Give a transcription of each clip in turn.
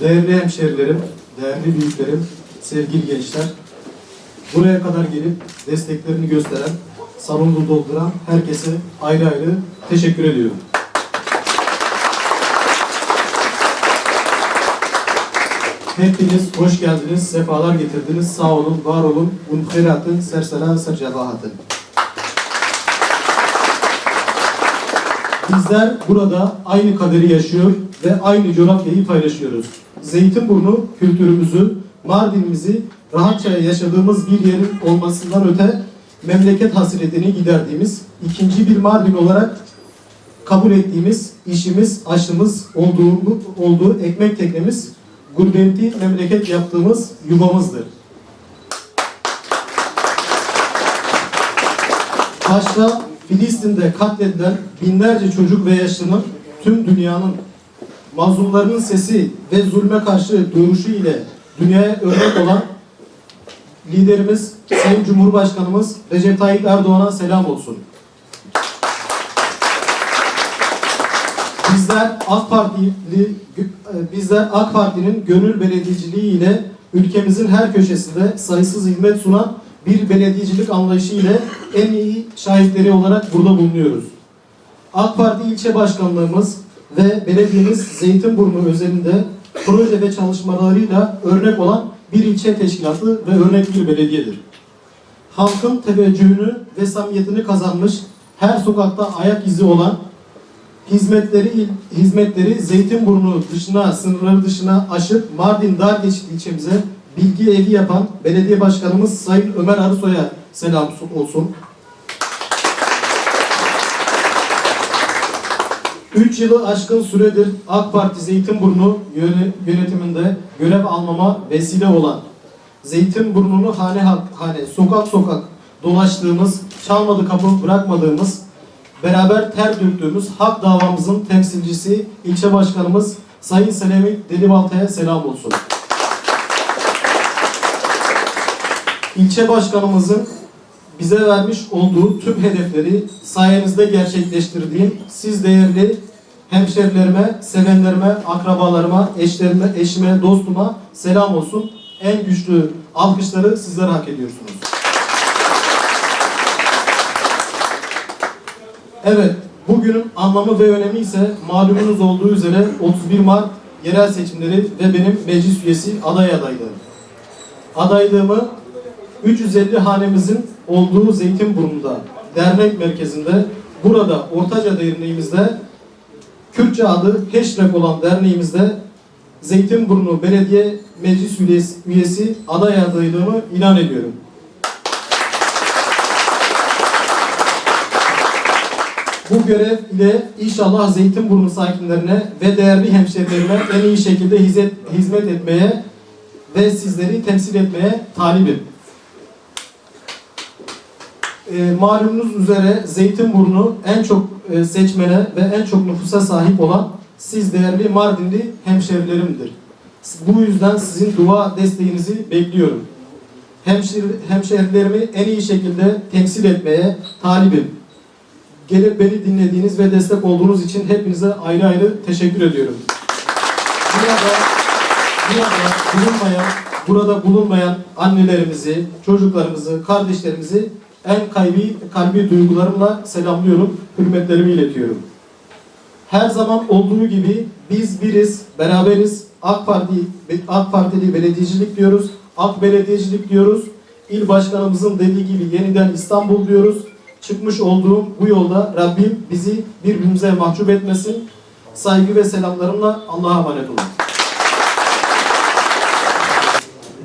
Değerli hemşerilerim, değerli büyüklerim, sevgili gençler, buraya kadar gelip desteklerini gösteren, salonu dolduran herkese ayrı ayrı teşekkür ediyorum. Hepiniz hoş geldiniz, sefalar getirdiniz. Sağ olun, var olun. Unhiratın, sersela, sercevahatın. Bizler burada aynı kaderi yaşıyor ve aynı coğrafyayı paylaşıyoruz. Zeytinburnu kültürümüzü, Mardin'imizi rahatça yaşadığımız bir yerin olmasından öte memleket hasretini giderdiğimiz, ikinci bir Mardin olarak kabul ettiğimiz işimiz, aşımız olduğu, olduğu ekmek teknemiz, gurbeti memleket yaptığımız yuvamızdır. Başta Filistin'de katledilen binlerce çocuk ve yaşlının tüm dünyanın mazlumlarının sesi ve zulme karşı duruşu ile dünyaya örnek olan liderimiz Sayın Cumhurbaşkanımız Recep Tayyip Erdoğan'a selam olsun. Bizler AK Partili bizler AK Parti'nin gönül belediyeciliği ile ülkemizin her köşesinde sayısız hizmet sunan bir belediyecilik anlayışı ile en iyi şahitleri olarak burada bulunuyoruz. AK Parti ilçe başkanlığımız ve belediyemiz Zeytinburnu özelinde proje ve çalışmalarıyla örnek olan bir ilçe teşkilatı ve örnek bir belediyedir. Halkın teveccühünü ve samimiyetini kazanmış, her sokakta ayak izi olan hizmetleri hizmetleri Zeytinburnu dışına, sınırları dışına aşıp Mardin Dargeçit ilçemize bilgi evi yapan belediye başkanımız Sayın Ömer Arısoy'a selam olsun. 3 yılı aşkın süredir AK Parti Zeytinburnu yöne- yönetiminde görev almama vesile olan Zeytinburnu'nu hane hane, sokak sokak dolaştığımız, çalmadı kapı bırakmadığımız, beraber ter döktüğümüz hak davamızın temsilcisi ilçe başkanımız Sayın Selami Delibalta'ya selam olsun. İlçe başkanımızın bize vermiş olduğu tüm hedefleri sayenizde gerçekleştirdiğim siz değerli hemşerilerime, sevenlerime, akrabalarıma, eşlerime, eşime, dostuma selam olsun. En güçlü alkışları sizler hak ediyorsunuz. Evet, bugünün anlamı ve önemi ise malumunuz olduğu üzere 31 Mart yerel seçimleri ve benim meclis üyesi aday adaylığım. Adaylığımı 350 hanemizin olduğu Zeytinburnu'nda dernek merkezinde burada Ortaca Derneğimizde Kürtçe adı Heşrek olan derneğimizde Zeytinburnu Belediye Meclis üyesi, üyesi aday adaylığımı ilan ediyorum. Bu görev ile inşallah Zeytinburnu sakinlerine ve değerli hemşerilerime en iyi şekilde hizmet, hizmet etmeye ve sizleri temsil etmeye talibim. E, malumunuz üzere Zeytinburnu en çok e, seçmene ve en çok nüfusa sahip olan siz değerli Mardinli hemşerilerimdir. Bu yüzden sizin dua desteğinizi bekliyorum. Hemşer, hemşerilerimi en iyi şekilde temsil etmeye talibim. Gelip beni dinlediğiniz ve destek olduğunuz için hepinize ayrı ayrı teşekkür ediyorum. Burada, burada bulunmayan, burada bulunmayan annelerimizi, çocuklarımızı, kardeşlerimizi en kalbi, kalbi duygularımla selamlıyorum, hürmetlerimi iletiyorum. Her zaman olduğu gibi biz biriz, beraberiz. AK Parti, AK Partili belediyecilik diyoruz, AK belediyecilik diyoruz. İl başkanımızın dediği gibi yeniden İstanbul diyoruz. Çıkmış olduğum bu yolda Rabbim bizi birbirimize mahcup etmesin. Saygı ve selamlarımla Allah'a emanet olun.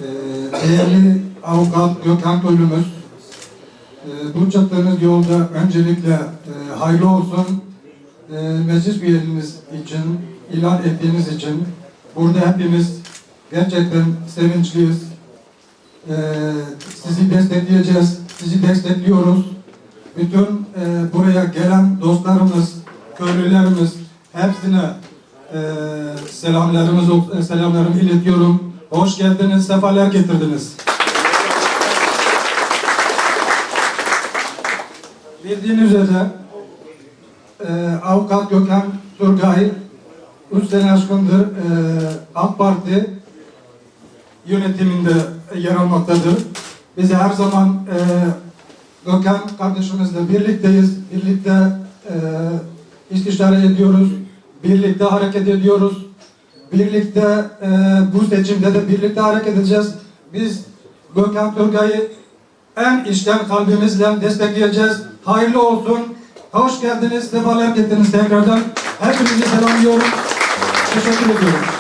Ee, Değerli avukat Gökhan Bölümümüz, e, bu çıktığınız yolda öncelikle e, hayırlı olsun e, meclis üyeleriniz için, ilan ettiğiniz için burada hepimiz gerçekten sevinçliyiz. E, sizi destekleyeceğiz, sizi destekliyoruz. Bütün e, buraya gelen dostlarımız, köylülerimiz hepsine e, selamlarımızı, selamlarımı iletiyorum. Hoş geldiniz, sefalar getirdiniz. Bildiğiniz üzere e, avukat Gökhan Turgay 3 sene aşkındır e, AK Parti yönetiminde yer almaktadır. Biz her zaman e, Gökhan kardeşimizle birlikteyiz. Birlikte e, istişare ediyoruz. Birlikte hareket ediyoruz. Birlikte e, bu seçimde de birlikte hareket edeceğiz. Biz Gökhan Turgay'ı en içten kalbimizle destekleyeceğiz. Hayırlı olsun. Hoş geldiniz, sefalar getirdiniz tekrardan. Hepinizi selamlıyorum. Teşekkür ediyorum.